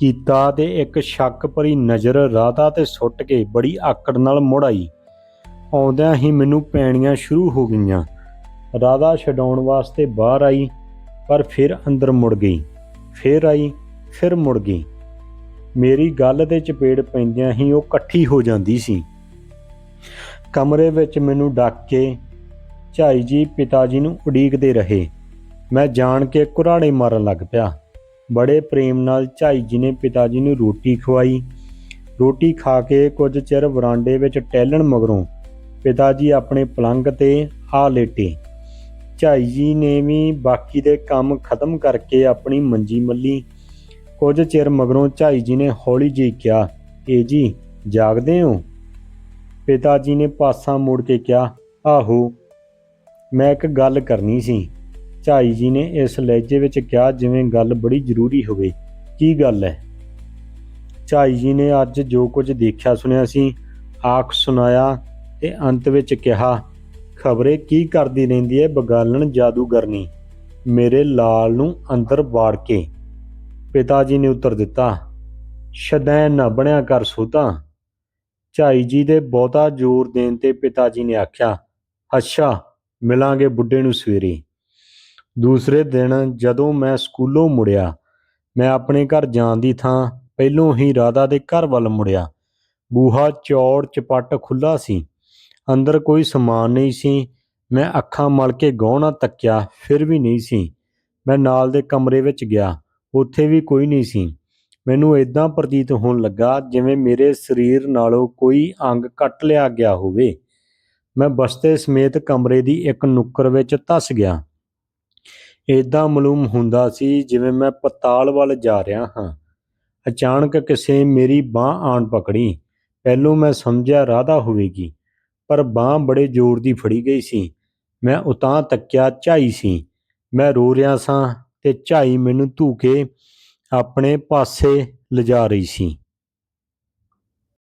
ਕੀਤਾ ਤੇ ਇੱਕ ਸ਼ੱਕ ਭਰੀ ਨਜ਼ਰ ਰਾਧਾ ਤੇ ਸੁੱਟ ਕੇ ਬੜੀ ਆਕੜ ਨਾਲ ਮੁੜ ਆਈ। ਆਉਂਦਿਆਂ ਹੀ ਮੈਨੂੰ ਪੈਣੀਆਂ ਸ਼ੁਰੂ ਹੋ ਗਈਆਂ। ਰਾਧਾ ਛਡਾਉਣ ਵਾਸਤੇ ਬਾਹਰ ਆਈ, ਪਰ ਫਿਰ ਅੰਦਰ ਮੁੜ ਗਈ। ਫਿਰ ਆਈ, ਫਿਰ ਮੁੜ ਗਈ। ਮੇਰੀ ਗੱਲ ਤੇ ਚਪੇੜ ਪੈਂਦਿਆਂ ਹੀ ਉਹ ਇਕੱਠੀ ਹੋ ਜਾਂਦੀ ਸੀ। ਕਮਰੇ ਵਿੱਚ ਮੈਨੂੰ ਡੱਕ ਕੇ ਝਾਈ ਜੀ ਪਿਤਾ ਜੀ ਨੂੰ ਉਡੀਕਦੇ ਰਹੇ। ਮੈਂ ਜਾਣ ਕੇ ਕੁਰਾੜੇ ਮਾਰਨ ਲੱਗ ਪਿਆ। ਬੜੇ ਪ੍ਰੇਮ ਨਾਲ ਝਾਈ ਜੀ ਨੇ ਪਿਤਾ ਜੀ ਨੂੰ ਰੋਟੀ ਖਵਾਈ। ਰੋਟੀ ਖਾ ਕੇ ਕੁਝ ਚਿਰ ਵਰਾਂਡੇ ਵਿੱਚ ਟਹਿਲਣ ਮਗਰੋਂ ਪਿਤਾ ਜੀ ਆਪਣੇ ਪਲੰਗ ਤੇ ਆ ਲੇਟੇ। ਝਾਈ ਜੀ ਨੇ ਵੀ ਬਾਕੀ ਦੇ ਕੰਮ ਖਤਮ ਕਰਕੇ ਆਪਣੀ ਮੰਜੀ ਮੱਲੀ। ਕੁਝ ਚਿਰ ਮਗਰੋਂ ਝਾਈ ਜੀ ਨੇ ਹੌਲੀ ਜਿਹੀ ਕਿਹਾ ਏ ਜੀ, ਜਾਗਦੇ ਹੋ? ਪਿਤਾ ਜੀ ਨੇ ਪਾਸਾ ਮੋੜ ਕੇ ਕਿਹਾ, ਆਹੋ, ਮੈਂ ਇੱਕ ਗੱਲ ਕਰਨੀ ਸੀ। ਝਾਈ ਜੀ ਨੇ ਇਸ ਲਹਿਜੇ ਵਿੱਚ ਕਿਹਾ, ਜਿਵੇਂ ਗੱਲ ਬੜੀ ਜ਼ਰੂਰੀ ਹੋਵੇ, ਕੀ ਗੱਲ ਹੈ ਝਾਈ ਜੀ ਨੇ ਅੱਜ ਜੋ ਕੁਝ ਦੇਖਿਆ ਸੁਣਿਆ ਸੀ, ਆਖ ਸੁਣਾਇਆ ਤੇ ਅੰਤ ਵਿੱਚ ਕਿਹਾ, ਖਬਰੇ ਕੀ ਕਰਦੀ ਰਹਿੰਦੀ ਹੈ ਬਗਾਲਣ ਜਾਦੂਗਰਨੀ? ਮੇਰੇ ਲਾਲ ਨੂੰ ਅੰਦਰ ਵਾੜ ਕੇ। ਪਿਤਾ ਜੀ ਨੇ ਉੱਤਰ ਦਿੱਤਾ, ਸ਼ਦੈਨ ਨਾ ਬਣਿਆ ਕਰ ਸੋਧਾ। ਝਾਈ ਜੀ ਦੇ ਬਹੁਤਾ ਜ਼ੋਰ ਦੇਣ ਤੇ ਪਿਤਾ ਜੀ ਨੇ ਆਖਿਆ, ਅੱਛਾ, ਮਿਲਾਂਗੇ ਬੁੱਢੇ ਨੂੰ ਸਵੇਰੇ। ਦੂਸਰੇ ਦਿਨ ਜਦੋਂ ਮੈਂ ਸਕੂਲੋਂ ਮੁੜਿਆ, ਮੈਂ ਆਪਣੇ ਘਰ ਜਾਣ ਦੀ ਥਾਂ ਪਹਿਲੋਂ ਹੀ ਰਾਧਾ ਦੇ ਘਰ ਵੱਲ ਮੁੜਿਆ। ਬੂਹਾ ਚੌੜ ਚਪੱਟ ਖੁੱਲਾ ਸੀ, ਅੰਦਰ ਕੋਈ ਸਮਾਨ ਨਹੀਂ ਸੀ, ਮੈਂ ਅੱਖਾਂ ਮਲ ਕੇ ਗੌਣਾ ਤੱਕਿਆ, ਫਿਰ ਵੀ ਨਹੀਂ ਸੀ। ਮੈਂ ਨਾਲ ਦੇ ਕਮਰੇ ਵਿੱਚ ਗਿਆ, ਉੱਥੇ ਵੀ ਕੋਈ ਨਹੀਂ ਸੀ। ਮੈਨੂੰ ਇਦਾਂ ਪ੍ਰਤੀਤ ਹੋਣ ਲੱਗਾ ਜਿਵੇਂ ਮੇਰੇ ਸਰੀਰ ਨਾਲੋਂ ਕੋਈ ਅੰਗ ਕੱਟ ਲਿਆ ਗਿਆ ਹੋਵੇ। ਮੈਂ ਬਸਤੇ ਸਮੇਤ ਕਮਰੇ ਦੀ ਇੱਕ ਨੁੱਕਰ ਵਿੱਚ ਧਸ ਗਿਆ। ਇਦਾਂ ਮਾਲੂਮ ਹੁੰਦਾ ਸੀ ਜਿਵੇਂ ਮੈਂ ਪਤਾਲ ਵੱਲ ਜਾ ਰਿਹਾ ਹਾਂ। ਅਚਾਨਕ ਕਿਸੇ ਮੇਰੀ ਬਾਹ ਆਣ ਪਕੜੀ। ਪਹਿਲੋਂ ਮੈਂ ਸਮਝਿਆ ਰਾਧਾ ਹੋਵੇਗੀ, ਪਰ ਬਾਹ ਬੜੇ ਜ਼ੋਰ ਦੀ ਫੜੀ ਗਈ ਸੀ। ਮੈਂ ਉਤਾਂ ਤੱਕਿਆ ਝਾਈ ਸੀ। ਮੈਂ ਰੋ ਰਿਹਾ ਸਾਂ ਤੇ ਝਾਈ ਮੈਨੂੰ ਧੂ ਕੇ ਆਪਣੇ ਪਾਸੇ ਲਿਜਾ ਰਹੀ ਸੀ।